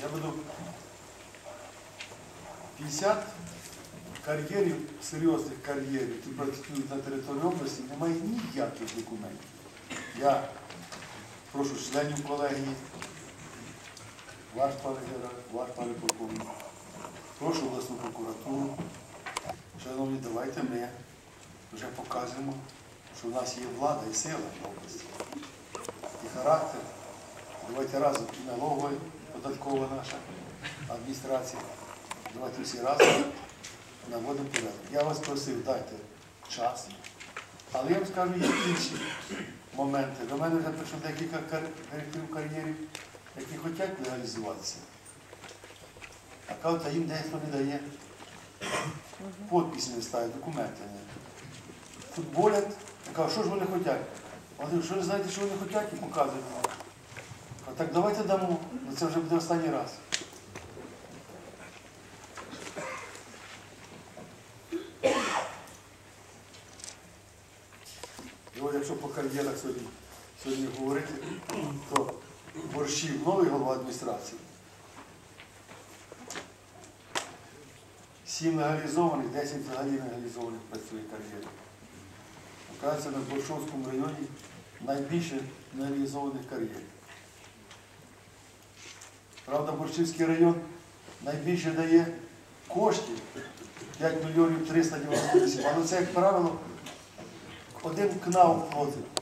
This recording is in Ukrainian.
Я веду 50 кар'єрів, серйозних кар'єрів, які працюють на території області, немає ніяких документів. Я прошу членів колегії, ваш пане генерал, ваш пане полковник, прошу обласну прокуратуру. Шановні, давайте ми вже покажемо, що в нас є влада і сила в області. І характер. Давайте разом і налогова, податкова наша адміністрація. Давайте всі разом наводимо порядок. Я вас просив, дайте час. Але я вам скажу, є інші моменти. До мене вже прийшло декілька директорів кар'єрів, які хочуть легалізуватися. А кажуть, а їм дехто не дає. Подписи не ставить, документи не. Футболять, я кажу, що ж вони хочуть? Вони що ви знаєте, що вони хочуть, і показують. А так давайте дамо, ну це вже буде останній раз. І от якщо по кар'єрах сьогодні, сьогодні говорити, то борщів новий голова адміністрації. Сім легалізованих, 10 взагалі легалізованих працює кар'єри. Оказується, на Боршовському районі найбільше легалізованих кар'єрів. Правда, Борщівський район найбільше дає коштів 5 мільйонів 398, але це, як правило, один КНАУ платить.